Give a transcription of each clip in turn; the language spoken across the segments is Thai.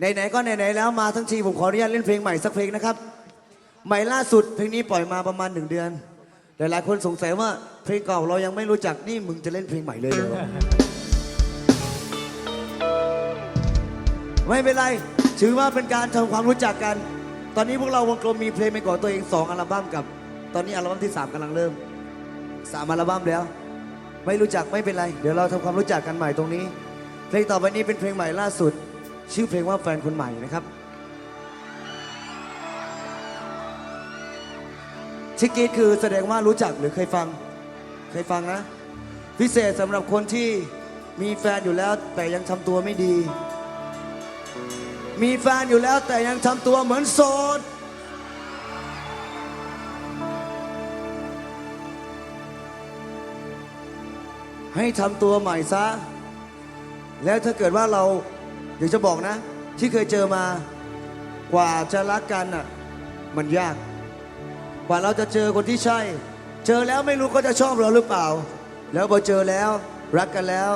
ไหนๆก็ไหนๆแล้วมาทั้งทีผมขออนุญาตเล่นเพลงใหม่สักเพลงนะครับ ใหม่ล่าสุดเพลงนี้ปล่อยมาประมาณหนึ่งเดือน หลายๆคนสงสัยว่าเพลงเก่าเรายังไม่รู้จักนี่มึงจะเล่นเพลงใหม่เลยเหรอไม่เป็นไรถือว่าเป็นการทำความรู้จักกัน ตอนนี้พวกเราวงกลมมีเพลงเป็นของตัวเองสองอัลบั้มกับ ตอนนี้อัลบั้มที่สามกำลังเริ่มสามอัลบั้มแล้ว ไม่รู้จักไม่เป็นไร เดี๋ยวเราทำความรู้จักกันใหม่ตรงนี้ เพลงต่อไปนี้เป็นเพลงใหม่ล่าสุด ชื่อเพลงว่าแฟนคนใหม่นะครับชิคกี้คือแสดงว่ารู้จักหรือเคยฟัง เคยฟังนะ พิเศษสำหรับคนที่มีแฟนอยู่แล้วแต่ยังทำตัวไม่ดี มีแฟนอยู่แล้วแต่ยังทำตัวเหมือนโสดให้ทำตัวใหม่ซะ แล้วถ้าเกิดว่าเรา ดี๋ยวจะบอกนะ ที่เคยเจอมากว่าจะรักกันอะ มันยาก กว่าเราจะเจอคนที่ใช่ เจอแล้วไม่รู้ก็จะชอบเราหรือเปล่า แล้วพอเจอแล้ว รักกันแล้ว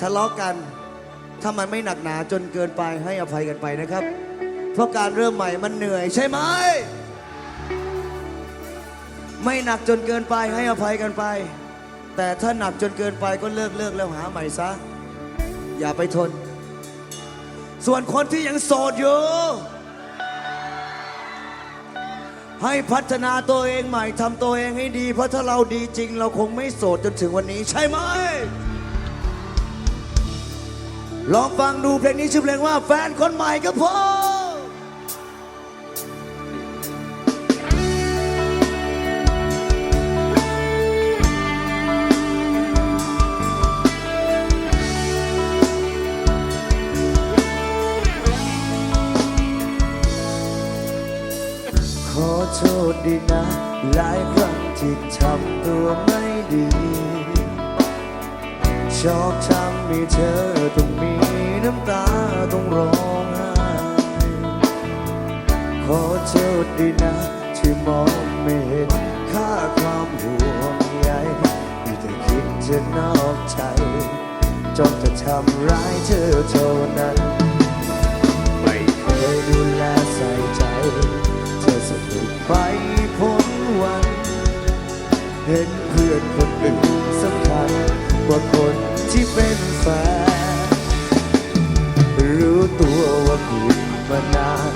ทะเลาะกัน ถ้ามันไม่หนักหนาจนเกินไปให้อภัยกันไปนะครับ เพราะการเริ่มใหม่มันเหนื่อยใช่ไหมไม่หนักจนเกินไปให้อภัยกันไป แต่ถ้าหนักจนเกินไปก็เลิกเลิกแล้วหาใหม่ซะ อย่าไปทน ส่วนคนที่ยังโสดอยู่ ให้พัฒนาตัวเองใหม่ทำตัวเองให้ดี เพราะถ้าเราดีจริง เราคงไม่โสดจนถึงวันนี้ใช่ไหม ลองฟังดูเพลงนี้ชื่อเพลงว่าแฟนคนใหม่ก็พอ โทษดีนะ หลายครั้งที่ทำตัวไม่ดี ชอบทำให้เธอต้องมีน้ำตาต้องร้องไห้ขอโทษดีนะ ที่มองไม่เห็นค่าความห่วงใยมีแต่คิดจะนอกใจจ้องจะทำร้ายเธอเท่า กว่าคนที่เป็นแฟนรู้ตัวว่าผิดมานาน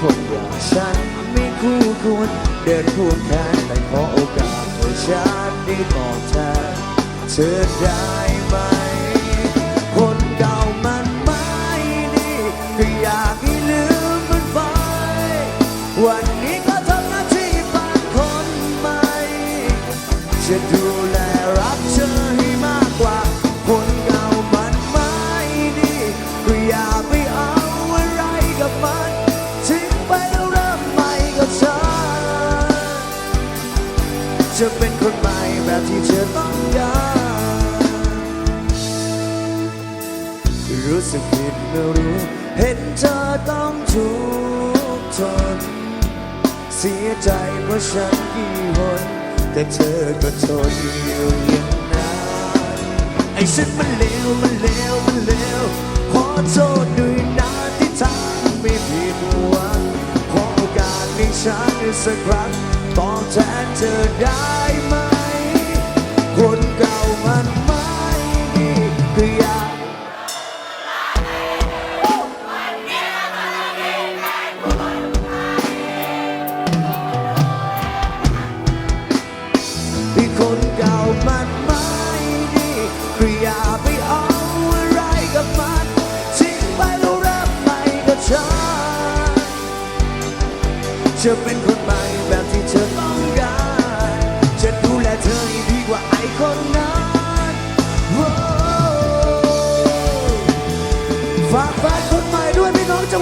คนอย่างฉันไม่คู่ควรเดินคู่แขนแต่ขอโอกาสให้ฉันได้ตอบแทนเธอได้ไหม คนเก่ามันไม่ดีก็อยากให้ลืมมันไป วันนี้ก็ทำหน้าที่แฟนคนใหม่จะดู จะเป็นคนใหม่แบบที่เธอต้องการรู้สึกผิดเมื่อรู้ เห็นเธอต้องทุกข์ทนเสียใจเพราะฉันกี่หนแต่เธอก็ทนอยู่อย่างนั้นไอ้ฉันมันเลวมันเลวมันเลวขอโทษด้วยนะที่ทำไม่ผิดหวังขอโอกาสในฉันสักครั้ง ตอบแทนเธอได้ไหม คนเก่ามันไม่ดีก็อยากที่คนเก่ามันไม่ดีก็อย่าไปเอาอะไรกับมันทิ้งไปแล้วเริ่มใหม่กับฉันจะเป็นคน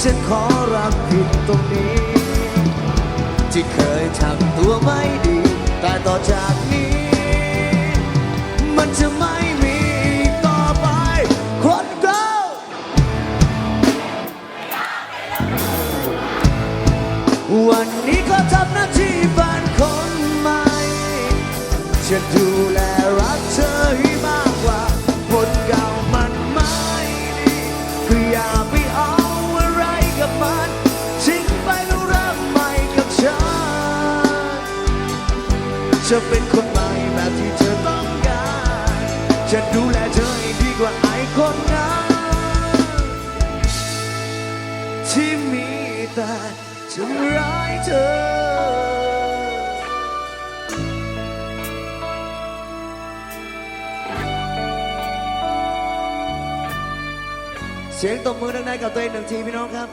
ฉันขอรับผิดตรงนี้ ที่เคยทำตัวไม่ดี แต่ต่อจากนี้ มันจะไม่มีอีกต่อไป คนเก่าวันนี้ก็ทำหน้าที่แฟนคนใหม่ จะดูแลรักเธอ จะเป็นคนใหม่แบบที่เธอต้องการจะดูแลเธอให้ดีกว่าไอ้คนนั้นที่มีแต่ทำร้ายเธอเสียงตบมือดังๆกับตัวเองหนึ่งทีพี่น้องครับ